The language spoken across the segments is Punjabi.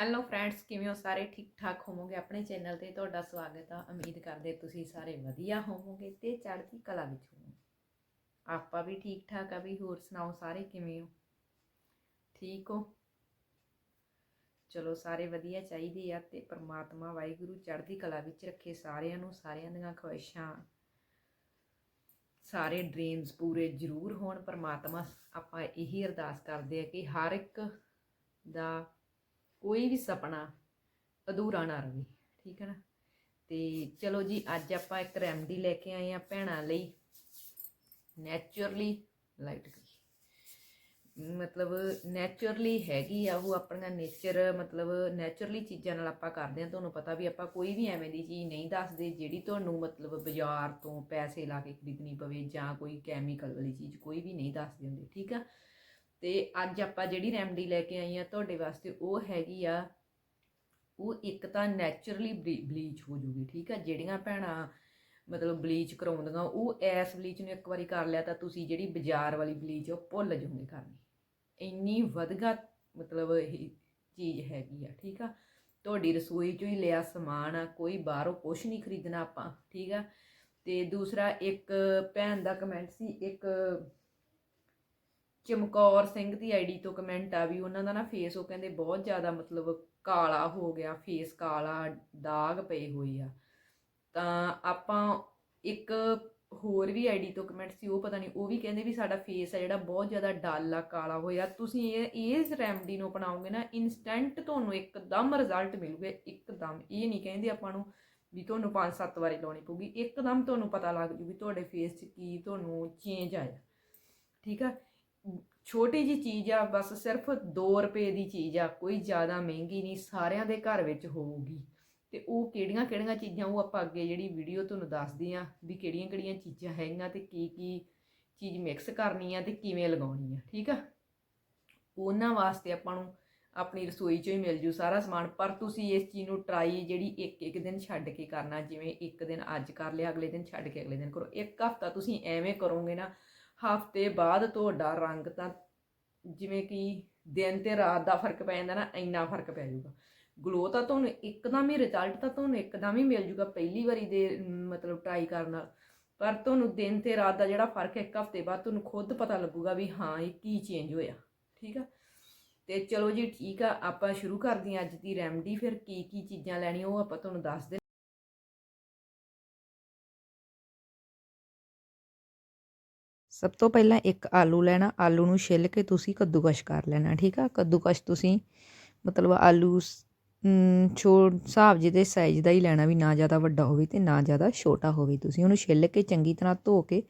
ਹੈਲੋ ਫਰੈਂਡਸ ਕਿਵੇਂ ਹੋ ਸਾਰੇ? ਠੀਕ ਠਾਕ ਹੋਵੋਗੇ? ਆਪਣੇ ਚੈਨਲ ਤੇ ਤੁਹਾਡਾ ਸਵਾਗਤ ਆ। ਉਮੀਦ ਕਰਦੇ ਤੁਸੀਂ ਸਾਰੇ ਵਧੀਆ ਹੋਵੋਗੇ ਤੇ ਚੜ੍ਹਦੀ ਕਲਾ ਵਿੱਚ ਹੋਵੋਗੇ। ਆਪਾਂ ਵੀ ਠੀਕ ਠਾਕ ਆ ਵੀ ਹੋਰ ਸੁਣਾਓ ਸਾਰੇ ਕਿਵੇਂ ਹੋ? ਠੀਕ ਹੋ? ਚਲੋ ਸਾਰੇ ਵਧੀਆ ਚਾਹੀਦੇ ਆ ਤੇ ਪ੍ਰਮਾਤਮਾ ਵਾਹਿਗੁਰੂ ਚੜ੍ਹਦੀ ਕਲਾ ਵਿੱਚ ਰੱਖੇ ਸਾਰਿਆਂ ਨੂੰ, ਸਾਰਿਆਂ ਦੀਆਂ ਖੁਆਇਸ਼ਾਂ, ਸਾਰੇ ਡ੍ਰੀਮਸ ਪੂਰੇ ਜ਼ਰੂਰ ਹੋਣ। ਪ੍ਰਮਾਤਮਾ ਆਪਾਂ ਇਹੀ ਅਰਦਾਸ ਕਰਦੇ ਆ ਕਿ ਹਰ ਇੱਕ ਦਾ ਕੋਈ ਵੀ ਸੁਪਨਾ ਅਧੂਰਾ ਨਾ ਰਹੇ ਠੀਕ ਹੈ ਨਾ? ਤੇ ਚਲੋ ਜੀ, ਅੱਜ ਆਪਾਂ ਇੱਕ ਰੈਮਡੀ ਲੈ ਕੇ ਆਏ ਆ ਭੈਣਾਂ ਲਈ ਨੇਚਰਲੀ ਲਾਈਟ ਗਈ ਮਤਲਬ ਨੇਚਰਲੀ ਹੈਗੀ ਆ, ਉਹ ਆਪਣੀਆਂ ਨੇਚਰ ਮਤਲਬ ਨੇਚਰਲੀ ਚੀਜ਼ਾਂ ਨਾਲ ਆਪਾਂ ਕਰਦੇ ਆ ਤੁਹਾਨੂੰ ਪਤਾ ਵੀ ਆਪਾਂ ਕੋਈ ਵੀ ਐਵੇਂ ਦੀ ਚੀਜ਼ ਨਹੀਂ ਦੱਸਦੇ, ਜਿਹੜੀ ਤੁਹਾਨੂੰ ਮਤਲਬ ਬਾਜ਼ਾਰ ਤੋਂ ਪੈਸੇ ਲਾ ਕੇ ਖਰੀਦਣੀ ਪਵੇ ਜਾਂ ਕੋਈ ਕੈਮੀਕਲ ਵਾਲੀ ਚੀਜ਼, ਕੋਈ ਵੀ ਨਹੀਂ ਦੱਸਦੇ ਹੁੰਦੇ, ਠੀਕ ਆ? ਤੇ ਅੱਜ ਆਪਾਂ ਜਿਹੜੀ ਰੈਮਡੀ ਲੈ ਕੇ ਆਈ ਆ ਤੁਹਾਡੇ ਵਾਸਤੇ ਉਹ ਹੈਗੀ ਆ, ਉਹ ਇੱਕ ਤਾਂ ਨੈਚੁਰਲੀ ਬਲੀਚ ਹੋ ਜੂਗੀ, ਠੀਕ ਆ? ਜਿਹੜੀਆਂ ਭੈਣਾਂ ਮਤਲਬ ਬਲੀਚ ਕਰਾਉਂਦੀਆਂ, ਉਹ ਐਸ ਬਲੀਚ ਨੂੰ ਇੱਕ ਵਾਰੀ ਕਰ ਲਿਆ ਤਾਂ ਤੁਸੀਂ ਜਿਹੜੀ ਬਾਜ਼ਾਰ ਵਾਲੀ ਬਲੀਚ ਉਹ ਭੁੱਲ ਜਾਓਗੇ ਕਰਨੀ ਇੰਨੀ ਵਧਗਾ ਮਤਲਬ ਇਹ ਚੀਜ਼ ਹੈਗੀ ਆ, ਠੀਕ ਆ? ਤੁਹਾਡੀ ਰਸੋਈ ਚੋਂ ਹੀ ਲਿਆ ਸਮਾਨ ਆ, ਕੋਈ ਬਾਹਰੋਂ ਕੁਝ ਨਹੀਂ ਖਰੀਦਣਾ ਆਪਾਂ, ਠੀਕ ਆ? ਤੇ ਦੂਸਰਾ ਇੱਕ ਭੈਣ ਦਾ ਕਮੈਂਟ ਸੀ, ਇੱਕ ਚਮਕੌਰ ਸਿੰਘ ਦੀ ਆਈਡੀ ਤੋਂ ਕਮੈਂਟ ਆ ਵੀ ਉਹਨਾਂ ਦਾ ਨਾ ਫੇਸ ਉਹ ਕਹਿੰਦੇ ਬਹੁਤ ਜ਼ਿਆਦਾ ਮਤਲਬ ਕਾਲਾ ਹੋ ਗਿਆ ਫੇਸ ਕਾਲਾ ਦਾਗ ਪਏ ਹੋਏ ਆ। ਤਾਂ ਆਪਾਂ ਇੱਕ ਹੋਰ ਵੀ ਆਈਡੀ ਤੋਂ ਕਮੈਂਟ ਸੀ, ਉਹ ਪਤਾ ਨਹੀਂ, ਉਹ ਵੀ ਕਹਿੰਦੇ ਵੀ ਸਾਡਾ ਫੇਸ ਆ ਜਿਹੜਾ ਬਹੁਤ ਜ਼ਿਆਦਾ ਡਲ ਆ, ਕਾਲਾ ਹੋਇਆ। ਤੁਸੀਂ ਇਹ ਇਸ ਰੈਮਡੀ ਨੂੰ ਅਪਣਾਓਗੇ ਨਾ ਇਨਸਟੈਂਟ ਤੁਹਾਨੂੰ ਇੱਕਦਮ ਰਿਜ਼ਲਟ ਮਿਲੂਗਾ, ਇੱਕਦਮ। ਇਹ ਨਹੀਂ ਕਹਿੰਦੇ ਆਪਾਂ ਨੂੰ ਵੀ ਤੁਹਾਨੂੰ 5-7 ਵਾਰੀ ਲਾਉਣੀ ਪਊਗੀ, ਇੱਕਦਮ ਤੁਹਾਨੂੰ ਪਤਾ ਲੱਗ ਜੂ ਵੀ ਤੁਹਾਡੇ ਫੇਸ 'ਚ ਕੀ ਤੁਹਾਨੂੰ ਚੇਂਜ ਆਇਆ। ਠੀਕ ਆ? ਛੋਟੀ ਜੀ ਚੀਜ਼ ਆ, ਬਸ ਸਿਰਫ 2 ਰੁਪਏ ਦੀ ਚੀਜ਼ ਆ, ਕੋਈ ਜ਼ਿਆਦਾ ਮਹਿੰਗੀ ਨਹੀਂ, ਸਾਰਿਆਂ ਦੇ ਘਰ ਵਿੱਚ ਹੋਊਗੀ। ਤੇ ਉਹ ਕਿਹੜੀਆਂ ਕਿਹੜੀਆਂ ਚੀਜ਼ਾਂ, ਉਹ ਆਪਾਂ ਅੱਗੇ ਜਿਹੜੀ ਵੀਡੀਓ ਤੁਹਾਨੂੰ ਦੱਸਦੇ ਆ, ਵੀ ਕਿਹੜੀਆਂ ਕਿਹੜੀਆਂ ਚੀਜ਼ਾਂ ਹੈਗੀਆਂ ਤੇ ਕੀ ਕੀ ਚੀਜ਼ ਮਿਕਸ ਕਰਨੀ ਆ ਤੇ ਕਿਵੇਂ ਲਗਾਉਣੀ ਆ, ਠੀਕ ਆ? ਉਹਨਾਂ ਵਾਸਤੇ ਆਪਾਂ ਨੂੰ ਆਪਣੀ ਰਸੋਈ ਚੋਂ ਹੀ ਮਿਲ ਜੂ ਸਾਰਾ ਸਮਾਨ, ਪਰ ਤੁਸੀਂ ਇਸ ਚੀਜ਼ ਨੂੰ ਟਰਾਈ ਜਿਹੜੀ ਇੱਕ ਇੱਕ ਦਿਨ ਛੱਡ ਕੇ ਕਰਨਾ, ਜਿਵੇਂ ਇੱਕ ਦਿਨ ਅੱਜ ਕਰ ਲਿਆ, ਅਗਲੇ ਦਿਨ ਛੱਡ ਕੇ ਅਗਲੇ ਦਿਨ ਕਰੋ, ਇੱਕ ਹਫਤਾ ਤੁਸੀਂ ਐਵੇਂ ਕਰੋਗੇ ਨਾ ਹਫ਼ਤੇ ਬਾਅਦ ਤੁਹਾਡਾ ਰੰਗ ਤਾਂ ਜਿਵੇਂ ਕਿ ਦਿਨ ਤੇ ਰਾਤ ਦਾ ਫ਼ਰਕ ਪੈ ਜਾਂਦਾ ਨਾ, ਇੰਨਾ ਫ਼ਰਕ ਪੈ ਜਾਊਗਾ। ਗਲੋ ਤਾਂ ਤੁਹਾਨੂੰ ਇੱਕਦਮ ਹੀ ਰਿਜ਼ਲਟ ਤਾਂ ਤੁਹਾਨੂੰ ਇੱਕਦਮ ਹੀ ਮਿਲ ਜਾਊਗਾ ਪਹਿਲੀ ਵਾਰੀ ਦੇ, ਮਤਲਬ ਟਰਾਈ ਕਰਨ ਨਾਲ। ਪਰ ਤੁਹਾਨੂੰ ਦਿਨ ਤੇ ਰਾਤ ਦਾ ਜਿਹੜਾ ਫ਼ਰਕ ਹੈ, ਇੱਕ ਹਫ਼ਤੇ ਬਾਅਦ ਤੁਹਾਨੂੰ ਖੁਦ ਪਤਾ ਲੱਗੂਗਾ ਵੀ ਹਾਂ, ਇਹ ਕੀ ਚੇਂਜ ਹੋਇਆ, ਠੀਕ ਆ? ਤੇ ਚਲੋ ਜੀ, ਠੀਕ ਆ, ਆਪਾਂ ਸ਼ੁਰੂ ਕਰਦੇ ਹਾਂ ਅੱਜ ਦੀ ਰੈਮਡੀ ਫਿਰ ਕੀ ਕੀ ਚੀਜ਼ਾਂ ਲੈਣੀਆਂ, ਉਹ ਆਪਾਂ ਤੁਹਾਨੂੰ ਦੱਸ ਦੇ ਸਭ ਤੋਂ ਪਹਿਲਾਂ ਇੱਕ ਆਲੂ ਲੈਣਾ, ਆਲੂ ਨੂੰ ਛਿੱਲ ਕੇ ਤੁਸੀਂ ਕੱਦੂਕਸ਼ ਕਰ ਲੈਣਾ, ਠੀਕ ਆ? ਕੱਦੂਕਸ਼ ਤੁਸੀਂ ਮਤਲਬ ਆਲੂ ਸ- ਛੋ ਹਿਸਾਬ ਜਿਹਦੇ ਸਾਈਜ਼ ਦਾ ਹੀ ਲੈਣਾ ਵੀ ਨਾ ਜ਼ਿਆਦਾ ਵੱਡਾ ਹੋਵੇ ਤੇ ਨਾ ਜ਼ਿਆਦਾ ਛੋਟਾ ਹੋਵੇ ਤੁਸੀਂ। ਉਹਨੂੰ ਛਿੱਲ ਕੇ ਚੰਗੀ ਤਰ੍ਹਾਂ ਧੋ ਕੇ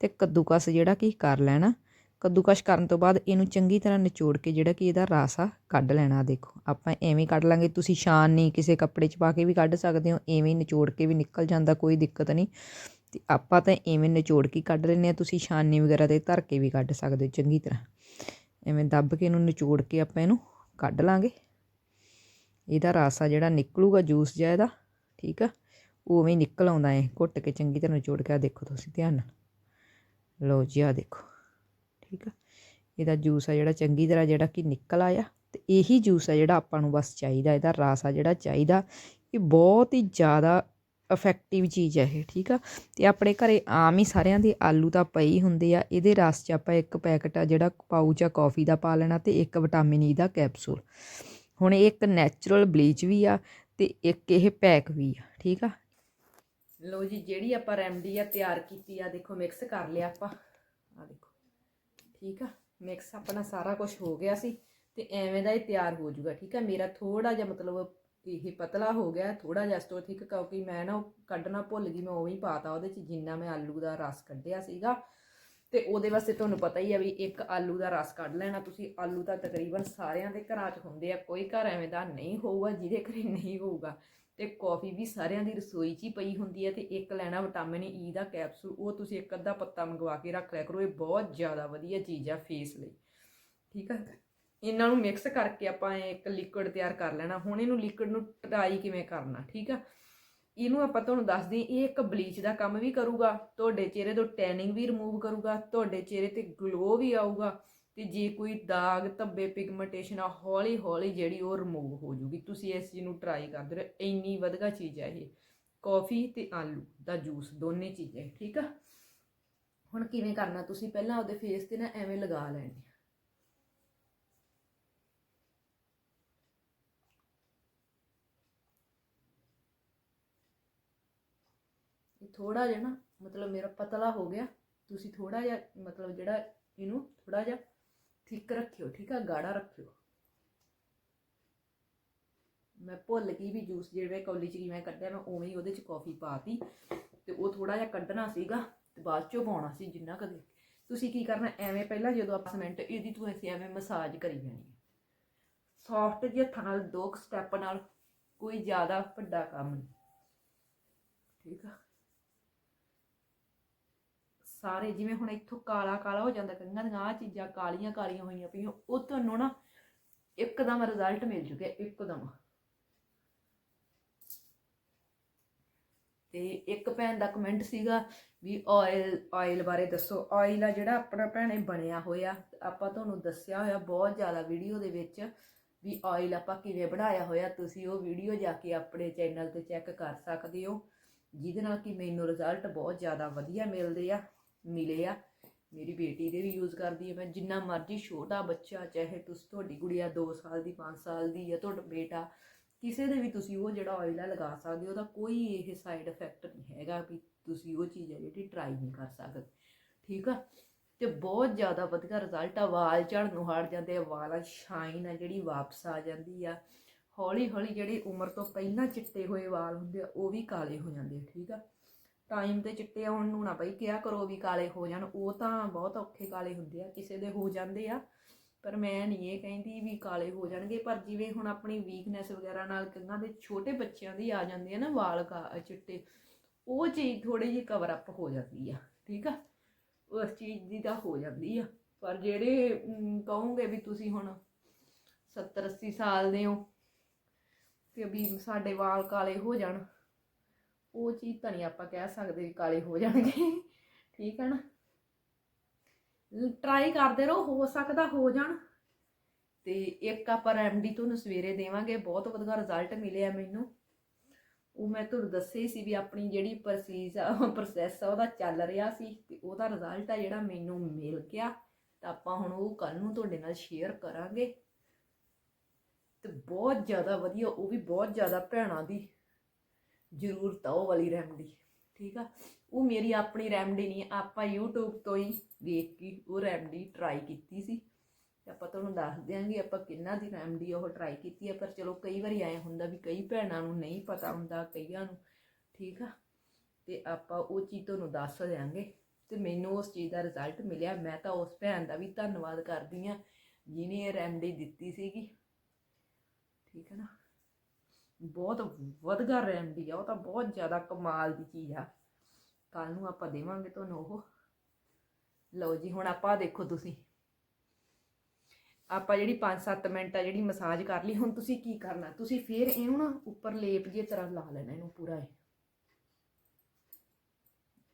ਤੇ ਕੱਦੂਕਸ ਜਿਹੜਾ ਕਿ ਕਰ ਲੈਣਾ। ਕੱਦੂਕਸ਼ ਕਰਨ ਤੋਂ ਬਾਅਦ ਇਹਨੂੰ ਚੰਗੀ ਤਰ੍ਹਾਂ ਨਿਚੋੜ ਕੇ ਜਿਹੜਾ ਕਿ ਇਹਦਾ ਰਸ ਆ ਕੱਢ ਲੈਣਾ ਦੇਖੋ। ਆਪਾਂ ਐਵੇਂ ਕੱਢ ਲਾਂਗੇ, ਤੁਸੀਂ ਛਾਨ ਨਹੀਂ ਕਿਸੇ ਕੱਪੜੇ 'ਚ ਪਾ ਕੇ ਵੀ ਕੱਢ ਸਕਦੇ ਹੋ, ਐਵੇਂ ਨਿਚੋੜ ਕੇ ਵੀ ਨਿਕਲ ਜਾਂਦਾ, ਕੋਈ ਦਿੱਕਤ ਨਹੀਂ। ਅਤੇ ਆਪਾਂ ਤਾਂ ਇਵੇਂ ਨਿਚੋੜ ਕੇ ਕੱਢ ਲੈਂਦੇ ਹਾਂ, ਤੁਸੀਂ ਛਾਨਣੀ ਵਗੈਰਾ ਤੇ ਧਰ ਕੇ ਵੀ ਕੱਢ ਸਕਦੇ ਹੋ ਚੰਗੀ ਤਰ੍ਹਾਂ। ਐਵੇਂ ਦੱਬ ਕੇ ਇਹਨੂੰ ਨਿਚੋੜ ਕੇ ਆਪਾਂ ਇਹਨੂੰ ਕੱਢ ਲਾਂਗੇ। ਇਹਦਾ ਰਸ ਆ ਜਿਹੜਾ ਨਿਕਲੂਗਾ, ਜੂਸ ਜਿਹਾ ਇਹਦਾ, ਠੀਕ ਆ? ਉਹ ਉਵੇਂ ਨਿਕਲ ਆਉਂਦਾ ਹੈ ਘੁੱਟ ਕੇ ਚੰਗੀ ਤਰ੍ਹਾਂ ਨਿਚੋੜ ਕੇ ਆ ਦੇਖੋ ਤੁਸੀਂ ਧਿਆਨ ਨਾਲ। ਲਓ ਜੀ ਆ ਦੇਖੋ, ਠੀਕ ਆ? ਇਹਦਾ ਜੂਸ ਆ ਜਿਹੜਾ ਚੰਗੀ ਤਰ੍ਹਾਂ ਜਿਹੜਾ ਕਿ ਨਿਕਲ ਆਇਆ ਤੇ ਇਹੀ ਜੂਸ ਆ ਜਿਹੜਾ ਆਪਾਂ ਨੂੰ ਬਸ ਚਾਹੀਦਾ, ਇਹਦਾ ਰਸ ਆ ਜਿਹੜਾ ਚਾਹੀਦਾ। ਇਹ ਬਹੁਤ ਹੀ ਜ਼ਿਆਦਾ ਇਫੈਕਟਿਵ ਚੀਜ਼ ਹੈ ਇਹ, ਠੀਕ ਆ? ਤੇ ਆਪਣੇ ਘਰੇ ਆਮ ਹੀ ਸਾਰਿਆਂ ਦੇ ਆਲੂ ਤਾਂ ਪਏ ਹੀ ਹੁੰਦੇ ਆ, ਇਹਦੇ ਰਸ 'ਚ ਆਪਾਂ ਇੱਕ ਪੈਕਟ ਆ ਜਿਹੜਾ ਪਾਊਚ ਆ ਕਾਫੀ ਦਾ ਪਾ ਲੈਣਾ ਤੇ ਇੱਕ ਵਿਟਾਮਿਨ ਈ e ਦਾ ਕੈਪਸੂਲ ਹੁਣ ਇਹ ਇੱਕ ਨੈਚੁਰਲ ਬਲੀਚ ਵੀ ਆ ਤੇ ਇੱਕ ਇਹ ਪੈਕ ਵੀ ਆ, ਠੀਕ ਆ? ਲਓ ਜੀ, ਜਿਹੜੀ ਆਪਾਂ ਰੈਮਡੀ ਆ ਤਿਆਰ ਕੀਤੀ ਆ, ਦੇਖੋ ਮਿਕਸ ਕਰ ਲਿਆ ਆਪਾਂ। ਆ ਦੇਖੋ, ਠੀਕ ਆ? ਮਿਕਸ ਆਪਣਾ ਸਾਰਾ ਕੁਝ ਹੋ ਗਿਆ ਸੀ ਤੇ ਐਵੇਂ ਦਾ ਇਹ ਤਿਆਰ ਹੋ ਜਾਊਗਾ ਠੀਕ ਆ? ਮੇਰਾ ਥੋੜਾ ਜਿਹਾ ਮਤਲਬ ਇਹ ਪਤਲਾ ਹੋ ਗਿਆ ਥੋੜਾ ਜਿਹਾ ਸਟੋ ਠੀਕ ਕਿਉਂਕਿ ਮੈਂ ਨਾ ਉਹ ਕੱਢਣਾ ਭੁੱਲ ਗਈ, ਮੈਂ ਉਵੇਂ ਹੀ ਪਾਤਾ ਉਹਦੇ ਚ ਜਿੰਨਾ ਮੈਂ ਆਲੂ ਦਾ ਰਸ ਕੱਢਿਆ ਸੀਗਾ। ਤੇ ਉਹਦੇ ਵਾਸਤੇ ਤੁਹਾਨੂੰ ਪਤਾ ਹੀ ਆ ਵੀ ਇੱਕ ਆਲੂ ਦਾ ਰਸ ਕੱਢ ਲੈਣਾ, ਤੁਸੀਂ ਆਲੂ ਤਾਂ ਤਕਰੀਬਨ ਸਾਰਿਆਂ ਦੇ ਘਰਾਂ 'ਚ ਹੁੰਦੇ ਆ, ਕੋਈ ਘਰ ਐਵੇਂ ਦਾ ਨਹੀਂ ਹੋਊਗਾ, ਜਿਹਦੇ ਘਰੇ ਨਹੀਂ ਹੋਊਗਾ। ਤੇ ਕਾਫੀ ਵੀ ਸਾਰਿਆਂ ਦੀ ਰਸੋਈ 'ਚ ਹੀ ਪਈ ਹੁੰਦੀ ਹੈ ਤੇ ਇੱਕ ਲੈਣਾ ਵਿਟਾਮਿਨ ਈ ਦਾ ਕੈਪਸੂਲ, ਉਹ ਤੁਸੀਂ ਇੱਕ ਅੱਧਾ ਪੱਤਾ ਮੰਗਵਾ ਕੇ ਰੱਖ ਲਿਆ ਕਰੋ, ਇਹ ਬਹੁਤ ਜ਼ਿਆਦਾ ਵਧੀਆ ਚੀਜ਼ ਆ ਫੇਸ ਲਈ। ਠੀਕ ਆ? ਇਹਨਾਂ ਨੂੰ ਮਿਕਸ ਕਰਕੇ ਆਪਾਂ ਇੱਕ ਲਿਕੁਇਡ ਤਿਆਰ ਕਰ ਲੈਣਾ। ਹੁਣ ਇਹਨੂੰ ਲਿਕੁਇਡ ਨੂੰ ਟਰਾਈ ਕਿਵੇਂ ਕਰਨਾ, ਠੀਕ ਆ? ਇਹਨੂੰ ਆਪਾਂ ਤੁਹਾਨੂੰ ਦੱਸਦੇ ਇਹ ਇੱਕ ਬਲੀਚ ਦਾ ਕੰਮ ਵੀ ਕਰੂਗਾ, ਤੁਹਾਡੇ ਚਿਹਰੇ ਤੋਂ ਟੈਨਿੰਗ ਵੀ ਰਿਮੂਵ ਕਰੂਗਾ, ਤੁਹਾਡੇ ਚਿਹਰੇ ਤੇ ਗਲੋ ਵੀ ਆਊਗਾ, ਤੇ ਜੇ ਕੋਈ ਦਾਗ, ਧੱਬੇ ਪਿਗਮੈਂਟੇਸ਼ਨ ਆ ਹੌਲੀ ਹੌਲੀ ਜਿਹੜੀ ਉਹ ਰਿਮੂਵ ਹੋ ਜੂਗੀ ਤੁਸੀਂ ਇਸ ਚੀਜ਼ ਨੂੰ ਟਰਾਈ ਕਰਦੇ ਰਹੋ, ਇੰਨੀ ਵਧੀਆ ਚੀਜ਼ ਹੈ ਇਹ। ਕਾਫੀ ਤੇ ਆਲੂ ਦਾ ਜੂਸ ਦੋਨੇ ਚੀਜ਼ਾਂ, ਠੀਕ ਆ? ਹੁਣ ਕਿਵੇਂ ਕਰਨਾ ਤੁਸੀਂ? ਪਹਿਲਾਂ ਉਹਦੇ ਫੇਸ ਤੇ ਨਾ ਐਵੇਂ ਲਗਾ ਲੈਣੀ। ਥੋੜਾ ਜਿਹਾ ਨਾ, ਮਤਲਬ ਮੇਰਾ ਪਤਲਾ ਹੋ ਗਿਆ, ਤੁਸੀਂ ਥੋੜਾ ਜਿਹਾ, ਮਤਲਬ ਜਿਹੜਾ ਇਹਨੂੰ ਥੋੜਾ ਜਿਹਾ ਥਿੱਕ ਰੱਖਿਓ, ਠੀਕ ਆ, ਗਾੜਾ ਰੱਖਿਓ। ਮੈਂ ਭੁੱਲ ਗਈ ਵੀ ਜੂਸ ਜਿਹੜਾ ਕੌਲੀ ਚ ਕਿਵੇਂ ਕੱਢਿਆ, ਮੈਂ ਉਵੇਂ ਹੀ ਉਹਦੇ ਚ ਕਾਫੀ ਪਾਤੀ ਤੇ ਉਹ ਥੋੜਾ ਜਿਹਾ ਕੱਢਣਾ ਸੀਗਾ, ਤੇ ਬਾਅਦ ਚੋਂ ਪਾਉਣਾ ਸੀ ਜਿੰਨਾ ਕਦੇ ਤੁਸੀਂ ਕੀ ਕਰਨਾ, ਐਵੇਂ ਪਹਿਲਾਂ ਜਦੋਂ ਆਪਾਂ ਮਿੰਟ ਇਹਦੀ ਤੂੰ ਤੁਸੀਂ ਐਵੇਂ ਮਸਾਜ ਕਰੀ ਜਾਣੀ ਹੈ ਸੌਫਟ ਜਿਹੇ ਹੱਥਾਂ ਨਾਲ, ਦੋ ਸਟੈਪ ਨਾਲ, ਕੋਈ ਜ਼ਿਆਦਾ ਵੱਡਾ ਕੰਮ ਨਹੀਂ। ਠੀਕ ਆ? ਸਾਰੇ ਜਿਵੇਂ ਹੁਣ ਇੱਥੋਂ ਕਾਲਾ ਕਾਲਾ ਹੋ ਜਾਂਦਾ ਕੰਨਾਂ ਦੀਆਂ ਆਹ ਚੀਜ਼ਾਂ ਕਾਲੀਆਂ ਕਾਲੀਆਂ ਹੋਈਆਂ ਪਈਆਂ, ਉਹ ਤੁਹਾਨੂੰ ਨਾ ਇੱਕਦਮ ਰਿਜ਼ਲਟ ਮਿਲ ਜੂਗਾ, ਇੱਕਦਮ। ਤੇ ਇੱਕ ਭੈਣ ਦਾ ਕਮੈਂਟ ਸੀਗਾ ਵੀ ਆਇਲ ਆਇਲ ਬਾਰੇ ਦੱਸੋ। ਆਇਲ ਆ ਜਿਹੜਾ ਆਪਣਾ ਭੈਣੇ ਬਣਿਆ ਹੋਇਆ, ਆਪਾਂ ਤੁਹਾਨੂੰ ਦੱਸਿਆ ਹੋਇਆ ਬਹੁਤ ਜ਼ਿਆਦਾ ਵੀਡੀਓ ਦੇ ਵਿੱਚ ਵੀ ਆਇਲ ਆਪਾਂ ਕਿਵੇਂ ਬਣਾਇਆ ਹੋਇਆ, ਤੁਸੀਂ ਉਹ ਵੀਡੀਓ ਜਾ ਕੇ ਆਪਣੇ ਚੈਨਲ ਤੇ ਚੈੱਕ ਕਰ ਸਕਦੇ ਹੋ, ਜਿਹਦੇ ਨਾਲ ਕਿ ਮੈਨੂੰ ਰਿਜ਼ਲਟ ਬਹੁਤ ਜ਼ਿਆਦਾ ਵਧੀਆ ਮਿਲਦੇ ਆ। ਮਿਲੇ ਆ। ਮੇਰੀ ਬੇਟੀ ਦੇ ਵੀ ਯੂਜ਼ ਕਰਦੀ ਹੈ ਮੈਂ ਜਿੰਨਾ ਮਰਜ਼ੀ ਛੋਟਾ ਬੱਚਾ, ਚਾਹੇ ਤੁਸੀਂ ਤੁਹਾਡੀ ਗੁੜੀਆ 2 ਸਾਲ ਦੀ 5 ਸਾਲ ਦੀ ਜਾਂ ਤੁਹਾਡਾ ਬੇਟਾ, ਕਿਸੇ ਦੇ ਵੀ ਤੁਸੀਂ ਉਹ ਜਿਹੜਾ ਆਇਲ ਆ ਲਗਾ ਸਕਦੇ ਹੋ, ਉਹਦਾ ਕੋਈ ਇਹ ਸਾਈਡ ਇਫੈਕਟ ਨਹੀਂ ਹੈਗਾ ਵੀ ਤੁਸੀਂ ਉਹ ਚੀਜ਼ ਹੈ ਜਿਹੜੀ ਟਰਾਈ ਨਹੀਂ ਕਰ ਸਕਦੇ। ਠੀਕ ਆ? ਤੇ ਬਹੁਤ ਜ਼ਿਆਦਾ ਵਧੀਆ ਰਿਜ਼ਲਟ ਆ। ਵਾਲ ਝੜਨ ਨੂੰ ਹਟ ਜਾਂਦੇ ਆ। ਵਾਲਾਂ ਸ਼ਾਈਨ ਆ ਜਿਹੜੀ ਵਾਪਸ ਆ ਜਾਂਦੀ ਆ। ਹੌਲੀ ਹੌਲੀ ਜਿਹੜੇ ਉਮਰ ਤੋਂ ਪਹਿਲਾਂ ਚਿੱਟੇ ਹੋਏ ਵਾਲ ਹੁੰਦੇ ਆ, ਉਹ ਵੀ ਕਾਲੇ ਹੋ ਜਾਂਦੇ ਆ। ਠੀਕ ਆ? ਟਾਈਮ ਤੇ ਚਿੱਟੇ ਆਉਣ ਨੂੰ ਨਾ ਬਈ ਕਿਹਾ ਕਰੋ ਵੀ ਕਾਲੇ ਹੋ ਜਾਣ। ਉਹ ਤਾਂ ਬਹੁਤ ਔਖੇ ਕਾਲੇ ਹੁੰਦੇ ਆ, ਕਿਸੇ ਦੇ ਹੋ ਜਾਂਦੇ ਆ। ਪਰ ਮੈਂ ਨਹੀਂ ਇਹ ਕਹਿੰਦੀ ਵੀ ਕਾਲੇ ਹੋ ਜਾਣਗੇ, ਪਰ ਜਿਵੇਂ ਹੁਣ ਆਪਣੀ ਵੀਕਨੈਸ ਵਗੈਰਾ ਨਾਲ ਕੰਨਾਂ ਦੇ ਛੋਟੇ ਬੱਚਿਆਂ ਦੀ ਆ ਜਾਂਦੀ ਆ ਨਾ ਵਾਲ ਕਾ ਚਿੱਟੇ, ਉਹ ਚੀਜ਼ ਥੋੜੀ ਜਿਹੀ ਕਵਰ ਅਪ ਹੋ ਜਾਂਦੀ ਆ, ਠੀਕ ਆ? ਉਸ ਚੀਜ਼ ਦੀ ਤਾਂ ਹੋ ਜਾਂਦੀ ਆ। ਪਰ ਜਿਹੜੇ ਕਹੋਗੇ ਵੀ ਤੁਸੀਂ ਹੁਣ 70 80 ਸਾਲ ਦੇ ਹੋ, ਤੇ ਵੀ ਸਾਡੇ ਵਾਲ ਕਾਲੇ ਹੋ ਜਾਣ ਉਹ ਚੀਜ਼ ਤਾਂ ਨਹੀਂ ਆਪਾਂ ਕਹਿ ਸਕਦੇ ਵੀ ਕਾਲੇ ਹੋ ਜਾਣਗੇ। ਠੀਕ ਹੈ ਨਾ? ਟਰਾਈ ਕਰਦੇ ਰਹੋ, ਹੋ ਸਕਦਾ ਹੋ ਜਾਣ। ਤੇ ਇੱਕ ਆਪਾਂ ਰੈਮਡੀ ਤੁਹਾਨੂੰ ਸਵੇਰੇ ਦੇਵਾਂਗੇ, ਬਹੁਤ ਵਧੀਆ ਰਿਜ਼ਲਟ ਮਿਲਿਆ ਮੈਨੂੰ। ਉਹ ਮੈਂ ਤੁਹਾਨੂੰ ਦੱਸਿਆ ਸੀ ਵੀ ਆਪਣੀ ਜਿਹੜੀ ਪ੍ਰੋਸੀਜ ਆ ਪ੍ਰੋਸੈਸ ਆ, ਉਹਦਾ ਚੱਲ ਰਿਹਾ ਸੀ ਤੇ ਉਹਦਾ ਰਿਜ਼ਲਟ ਆ ਜਿਹੜਾ ਮੈਨੂੰ ਮਿਲ ਗਿਆ। ਤਾਂ ਆਪਾਂ ਹੁਣ ਉਹ ਕੱਲ ਨੂੰ ਤੁਹਾਡੇ ਨਾਲ ਸ਼ੇਅਰ ਕਰਾਂਗੇ। ਤੇ ਬਹੁਤ ਜ਼ਿਆਦਾ ਵਧੀਆ, ਉਹ ਵੀ ਬਹੁਤ ਜ਼ਿਆਦਾ ਭੈਣਾਂ ਦੀ ਜ਼ਰੂਰਤ ਆ ਉਹ ਵਾਲੀ ਰੈਮਡੀ ਠੀਕ ਆ? ਉਹ ਮੇਰੀ ਆਪਣੀ ਰੈਮਡੀ ਨਹੀਂ, ਆਪਾਂ YouTube ਤੋਂ ਹੀ ਦੇਖ ਕੇ ਉਹ ਰੈਮਡੀ ਟਰਾਈ ਕੀਤੀ ਸੀ। ਆਪਾਂ ਤੁਹਾਨੂੰ ਦੱਸ ਦਿਆਂਗੇ ਆਪਾਂ ਕਿੰਨਾ ਦੀ ਰੈਮਡੀ ਉਹ ਟਰਾਈ ਕੀਤੀ ਹੈ ਪਰ ਚਲੋ ਕਈ ਵਾਰੀ ਆਏ ਹੁੰਦਾ ਵੀ ਕਈ ਭੈਣਾਂ ਨੂੰ ਨਹੀਂ ਪਤਾ ਹੁੰਦਾ, ਕਈਆਂ ਨੂੰ, ਠੀਕ ਆ? ਤੇ ਆਪਾਂ ਉਹ ਚੀਜ਼ ਤੁਹਾਨੂੰ ਦੱਸ ਦਿਆਂਗੇ। ਤੇ ਮੈਨੂੰ ਉਸ ਚੀਜ਼ ਦਾ ਰਿਜ਼ਲਟ ਮਿਲਿਆ। ਮੈਂ ਤਾਂ ਉਸ ਭੈਣ ਦਾ ਵੀ ਧੰਨਵਾਦ ਕਰਦੀ ਆ, ਜਿਹਨੇ ਇਹ ਰੈਮਡੀ ਦਿੱਤੀ ਸੀਗੀ। ਠੀਕ ਹੈ ਨਾ? ਬਹੁਤ ਵਧੀਆ ਰੈਮਡੀ ਆ, ਉਹ ਤਾਂ ਬਹੁਤ ਜ਼ਿਆਦਾ ਕਮਾਲ ਦੀ ਚੀਜ਼ ਆ। ਕੱਲ ਨੂੰ ਆਪਾਂ ਦੇਵਾਂਗੇ ਤੁਹਾਨੂੰ ਉਹ। ਲਓ ਜੀ, ਹੁਣ ਆਪਾਂ ਦੇਖੋ ਤੁਸੀਂ। ਆਪਾਂ ਜਿਹੜੀ 5-7 ਮਿੰਟ ਆ ਜਿਹੜੀ ਮਸਾਜ ਕਰ ਲਈ, ਹੁਣ ਤੁਸੀਂ ਕੀ ਕਰਨਾ? ਤੁਸੀਂ ਫੇਰ ਇਹਨੂੰ ਨਾ ਉੱਪਰ ਲੇਪ ਜੇ ਤਰ੍ਹਾਂ ਲਾ ਲੈਣਾ ਇਹਨੂੰ ਪੂਰਾ ਇਹ।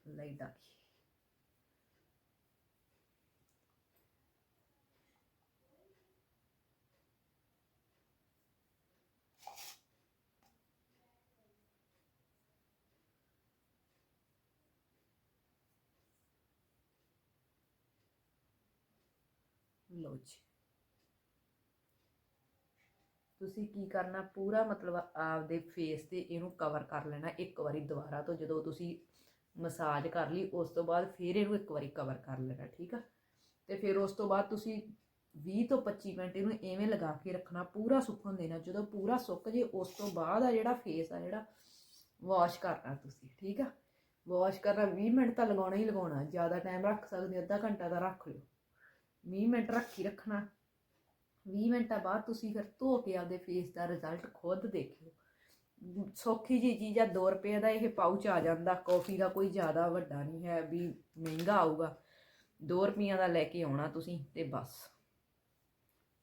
ਲਾਈਟ। ਆ ਲਓ ਜੀ। ਤੁਸੀਂ ਕੀ ਕਰਨਾ, ਪੂਰਾ ਮਤਲਬ ਆਪਦੇ ਫੇਸ ਤੇ ਇਹਨੂੰ ਕਵਰ ਕਰ ਲੈਣਾ ਇੱਕ ਵਾਰੀ ਦੁਬਾਰਾ ਤੋਂ, ਜਦੋਂ ਤੁਸੀਂ ਮਸਾਜ ਕਰ ਲਈ, ਉਸ ਤੋਂ ਬਾਅਦ ਫਿਰ ਇਹਨੂੰ ਇੱਕ ਵਾਰੀ ਕਵਰ ਕਰ ਲੈਣਾ, ਠੀਕ ਆ? ਤੇ ਫਿਰ ਉਸ ਤੋਂ ਬਾਅਦ ਤੁਸੀਂ 20 ਤੋਂ 25 ਮਿੰਟ ਇਹਨੂੰ ਐਵੇਂ ਲਗਾ ਕੇ ਰੱਖਣਾ, ਪੂਰਾ ਸੁੱਕਣ ਦੇਣਾ, ਜਦੋਂ ਪੂਰਾ ਸੁੱਕ ਜੇ, ਉਸ ਤੋਂ ਬਾਅਦ ਆ ਜਿਹੜਾ ਫੇਸ ਆ ਜਿਹੜਾ ਵਾਸ਼ ਕਰਨਾ ਤੁਸੀਂ, ਠੀਕ ਆ? ਵਾਸ਼ ਕਰਨਾ 20 ਮਿੰਟ ਤਾਂ ਲਗਾਉਣਾ ਹੀ ਲਗਾਉਣਾ, ਜ਼ਿਆਦਾ ਟਾਈਮ ਰੱਖ ਸਕਦੇ ਅੱਧਾ ਘੰਟਾ ਤਾਂ ਰੱਖ ਲਿਓ। 20 ਮਿੰਟ ਰੱਖੀ ਰੱਖਣਾ। 20 ਮਿੰਟਾਂ ਬਾਅਦ ਤੁਸੀਂ ਫਿਰ ਧੋ ਕੇ ਆਪਦੇ ਫੇਸ ਦਾ ਰਿਜ਼ਲਟ ਖੁਦ ਦੇਖਿਓ। ਸੌਖੀ ਜੀ ਚੀਜ਼ ਆ 2 ਰੁਪਏ ਦਾ ਇਹ ਪਾਊਚ ਆ ਜਾਂਦਾ। ਕਾਫੀ ਦਾ ਕੋਈ ਜ਼ਿਆਦਾ ਵੱਡਾ ਨਹੀਂ ਹੈ ਵੀ ਮਹਿੰਗਾ ਆਊਗਾ। 2 ਰੁਪਈਆਂ ਦਾ ਲੈ ਕੇ ਆਉਣਾ ਤੁਸੀਂ ਤੇ ਬਸ।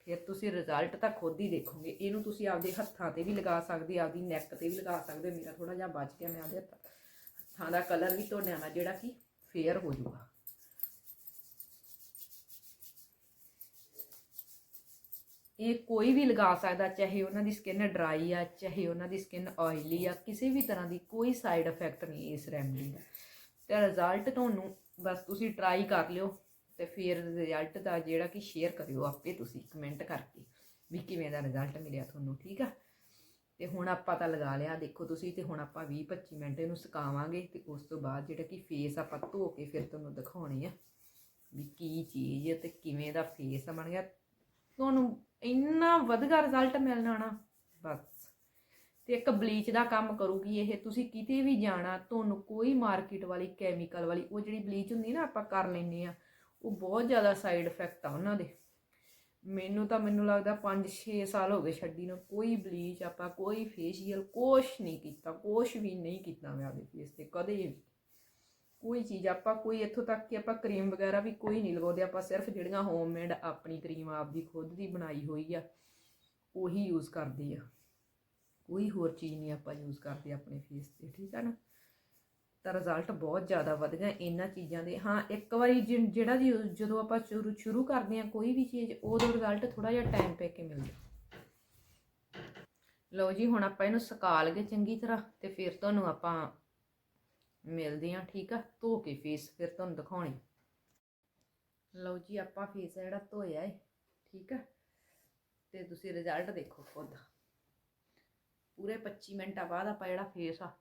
ਫਿਰ ਤੁਸੀਂ ਰਿਜ਼ਲਟ ਤਾਂ ਖੁਦ ਹੀ ਦੇਖੋਗੇ। ਇਹਨੂੰ ਤੁਸੀਂ ਆਪਦੇ ਹੱਥਾਂ ਤੇ ਵੀ ਲਗਾ ਸਕਦੇ, ਆਪਦੀ ਨੈਕ ਤੇ ਵੀ ਲਗਾ ਸਕਦੇ। ਮੇਰਾ ਥੋੜਾ ਜਿਹਾ ਬਚ ਗਿਆ ਮੈਂ ਆਪਦੇ ਹੱਥਾਂ ਹੱਥਾਂ ਦਾ ਕਲਰ ਵੀ ਤੁਹਾਡੇ ਨਾਲ ਜਿਹੜਾ ਕਿ ਫੇਅਰ ਹੋ ਜਾਊਗਾ। ਇਹ ਕੋਈ ਵੀ ਲਗਾ ਸਕਦਾ, ਚਾਹੇ ਉਹਨਾਂ ਦੀ ਸਕਿਨ ਡਰਾਈ ਆ, ਚਾਹੇ ਉਹਨਾਂ ਦੀ ਸਕਿਨ ਆਇਲੀ ਆ, ਕਿਸੇ ਵੀ ਤਰ੍ਹਾਂ ਦੀ ਕੋਈ ਸਾਈਡ ਇਫੈਕਟ ਨਹੀਂ ਇਸ ਰੈਮਡੀ ਦਾ। ਤੇ ਰਿਜ਼ਲਟ ਤੁਹਾਨੂੰ ਬਸ ਤੁਸੀਂ ਟਰਾਈ ਕਰ ਲਿਓ ਤੇ ਫਿਰ ਰਿਜ਼ਲਟ ਦਾ ਜਿਹੜਾ ਕਿ ਸ਼ੇਅਰ ਕਰਿਓ ਆਪੇ ਤੁਸੀਂ ਕਮੈਂਟ ਕਰਕੇ ਵੀ ਕਿਵੇਂ ਦਾ ਰਿਜ਼ਲਟ ਮਿਲਿਆ ਤੁਹਾਨੂੰ, ਠੀਕ ਆ? ਤੇ ਹੁਣ ਆਪਾਂ ਤਾਂ ਲਗਾ ਲਿਆ, ਦੇਖੋ ਤੁਸੀਂ, ਤੇ ਹੁਣ ਆਪਾਂ 20 25 ਮਿੰਟ ਇਹਨੂੰ ਸੁਕਾਵਾਂਗੇ ਤੇ ਉਸ ਤੋਂ ਬਾਅਦ ਜਿਹੜਾ ਕਿ ਫੇਸ ਆਪਾਂ ਧੋ ਕੇ ਫਿਰ ਤੁਹਾਨੂੰ ਦਿਖਾਉਣੀ ਆ ਵੀ ਕੀ ਚੀਜ਼ ਹੈ ਤੇ ਕਿਵੇਂ ਦਾ ਫੇਸ ਬਣ ਗਿਆ। ਤੁਹਾਨੂੰ ਇੰਨਾ ਵਧੀਆ ਰਿਜ਼ਲਟ ਮਿਲਣਾ ਨਾ, ਬਸ। ਤੇ ਇੱਕ ਬਲੀਚ ਦਾ ਕੰਮ ਕਰੂਗੀ ਇਹ, ਤੁਸੀਂ ਕਿਤੇ ਵੀ ਜਾਣਾ, ਤੁਹਾਨੂੰ ਕੋਈ ਮਾਰਕੀਟ ਵਾਲੀ ਕੈਮੀਕਲ ਵਾਲੀ, ਉਹ ਜਿਹੜੀ ਬਲੀਚ ਹੁੰਦੀ ਨਾ ਆਪਾਂ ਕਰ ਲੈਂਦੇ ਆ ਉਹ ਬਹੁਤ ਜ਼ਿਆਦਾ ਸਾਈਡ ਇਫੈਕਟ ਆ ਉਹਨਾਂ ਦੇ। ਮੈਨੂੰ ਤਾਂ, ਮੈਨੂੰ ਲੱਗਦਾ 5-6 ਸਾਲ ਹੋ ਗਏ ਛੱਡੀ ਨੂੰ, ਕੋਈ ਬਲੀਚ ਆਪਾਂ, ਕੋਈ ਫੇਸ਼ੀਅਲ ਕੁਛ ਨਹੀਂ ਕੀਤਾ, ਕੁਛ ਵੀ ਨਹੀਂ ਕੀਤਾ ਮੈਂ ਆਪਦੇ ਫੇਸ ਤੇ, ਕਦੇ ਵੀ। ਕੋਈ ਚੀਜ਼ ਆਪਾਂ ਕੋਈ ਇੱਥੋਂ ਤੱਕ ਕਿ ਆਪਾਂ ਕਰੀਮ ਵਗੈਰਾ ਵੀ ਕੋਈ ਨਹੀਂ ਲਗਾਉਂਦੇ, ਆਪਾਂ ਸਿਰਫ ਜਿਹੜੀਆਂ ਹੋਮਮੇਡ ਆਪਣੀ ਕਰੀਮ ਆਪਦੀ ਖੁਦ ਦੀ ਬਣਾਈ ਹੋਈ ਆ, ਉਹੀ ਯੂਜ਼ ਕਰਦੇ ਆ। ਕੋਈ ਹੋਰ ਚੀਜ਼ ਨਹੀਂ ਆਪਾਂ ਯੂਜ਼ ਕਰਦੇ ਆਪਣੇ ਫੇਸ ਤੇ, ਠੀਕ ਆ ਨਾ? ਤਾਂ ਰਿਜ਼ਲਟ ਬਹੁਤ ਜ਼ਿਆਦਾ ਵਧ ਗਿਆ ਇਹਨਾਂ ਚੀਜ਼ਾਂ ਦੇ। ਹਾਂ, ਇੱਕ ਵਾਰੀ ਜਿ- ਜਿਹੜਾ ਜੀ ਜਦੋਂ ਆਪਾਂ ਸ਼ੁਰੂ ਸ਼ੁਰੂ ਕਰਦੇ ਆ ਕੋਈ ਵੀ ਚੀਜ਼, ਉਦੋਂ ਰਿਜ਼ਲਟ ਥੋੜਾ ਜਿਹਾ ਟਾਈਮ ਪੈ ਕੇ ਮਿਲਦਾ। ਲਓ ਜੀ, ਹੁਣ ਆਪਾਂ ਇਹਨੂੰ ਸੁਕਾ ਲਗੇ ਚੰਗੀ ਤਰ੍ਹਾਂ ਤੇ ਫਿਰ ਤੁਹਾਨੂੰ ਆਪਾਂ ਮਿਲਦੇ ਆ ਠੀਕ ਆ? ਧੋ ਕੇ ਫੇਸ ਫਿਰ ਤੁਹਾਨੂੰ ਦਿਖਾਉਣੀ। ਲਓ ਜੀ, ਆਪਾਂ ਫੇਸ ਜਿਹੜਾ ਧੋਇਆ ਏ, ਠੀਕ ਆ? ਤੇ ਤੁਸੀਂ ਰਿਜ਼ਲਟ ਦੇਖੋ ਖੁਦ। ਪੂਰੇ 25 ਮਿੰਟਾਂ ਬਾਅਦ ਆਪਾਂ ਜਿਹੜਾ ਫੇਸ ਆ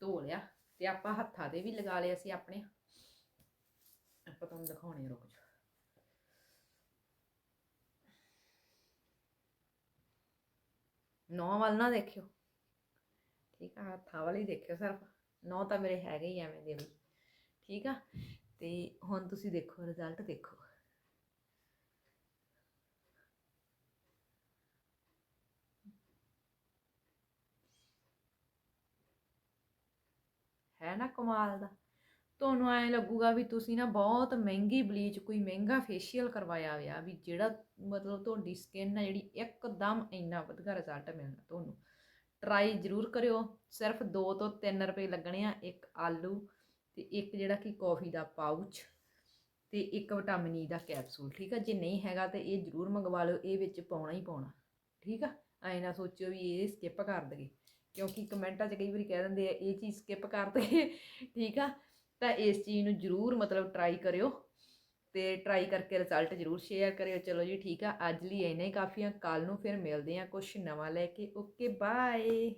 ਧੋ ਲਿਆ ਤੇ ਆਪਾਂ ਹੱਥਾਂ ਦੇ ਵੀ ਲਗਾ ਲਏ ਅਸੀਂ ਆਪਣੇ। ਆਪਾਂ ਤੁਹਾਨੂੰ ਦਿਖਾਉਣੇ ਰੁਕ ਜਾ ਨੌ ਵੱਲ ਨਾ ਦੇਖਿਓ। ਠੀਕ ਆ, ਹੱਥਾਂ ਵਾਲੀ ਦੇਖਿਓ ਸਿਰਫ। ਨੌ ਤਾਂ ਮੇਰੇ ਹੈਗੇ ਹੀ ਐਵੇਂ ਦੇ ਵੀ। ਠੀਕ ਆ? ਤੇ ਹੁਣ ਤੁਸੀਂ ਦੇਖੋ ਰਿਜ਼ਲਟ ਦੇਖੋ। ਹੈ ਨਾ ਕਮਾਲ ਦਾ। ਤੁਹਾਨੂੰ ਐਂ ਲੱਗੂਗਾ ਵੀ ਤੁਸੀਂ ਨਾ ਬਹੁਤ ਮਹਿੰਗੀ ਬਲੀਚ, ਕੋਈ ਮਹਿੰਗਾ ਫੇਸ਼ੀਅਲ ਕਰਵਾਇਆ ਹੋਇਆ ਵੀ ਜਿਹੜਾ ਮਤਲਬ ਤੁਹਾਡੀ ਸਕਿਨ ਆ ਜਿਹੜੀ ਇੱਕਦਮ ਇੰਨਾ ਵਧੀਆ ਰਿਜ਼ਲਟ ਮਿਲਣਾ ਤੁਹਾਨੂੰ। ਟਰਾਈ ਜ਼ਰੂਰ ਕਰਿਓ। ਸਿਰਫ 2 ਤੋਂ 3 ਰੁਪਏ ਲੱਗਣੇ ਆ, ਇੱਕ ਆਲੂ ਤੇ ਇੱਕ ਜਿਹੜਾ ਕਿ ਕੌਫੀ ਦਾ ਪਾਊਚ ਤੇ ਇੱਕ ਵਿਟਾਮਿਨ ਈ e ਦਾ ਕੈਪਸੂਲ ਠੀਕ ਆ? ਜੇ ਨਹੀਂ ਹੈਗਾ ਤੇ ਇਹ ਜ਼ਰੂਰ ਮੰਗਵਾ ਲਓ, ਇਹ ਵਿੱਚ ਪਾਉਣਾ ਹੀ ਪਾਉਣਾ, ਠੀਕ ਆ? ਐਂ ਨਾ ਸੋਚਿਓ ਵੀ ਇਹ ਸਕਿਪ ਕਰ ਦਗੇ ਕਿਉਂਕਿ ਕਮੈਂਟਾਂ 'ਚ ਕਈ ਵਾਰੀ ਕਹਿ ਦਿੰਦੇ ਆ, ਇਹ ਚੀਜ਼ ਸਕਿਪ ਕਰ ਦਗੇ ਠੀਕ ਆ? ਤਾਂ ਇਸ ਚੀਜ਼ ਨੂੰ ਜ਼ਰੂਰ ਮਤਲਬ ਟਰਾਈ ਕਰਿਓ ਤੇ ਟਰਾਈ ਕਰਕੇ ਰਿਜ਼ਲਟ ਜ਼ਰੂਰ ਸ਼ੇਅਰ ਕਰਿਓ। ਚਲੋ ਜੀ, ਠੀਕ ਆ? ਅੱਜ ਲਈ ਇੰਨਾ ਹੀ ਕਾਫੀ ਆ। ਕੱਲ ਨੂੰ ਫਿਰ ਮਿਲਦੇ ਆ ਕੁਝ ਨਵਾਂ ਲੈ ਕੇ। Okay bye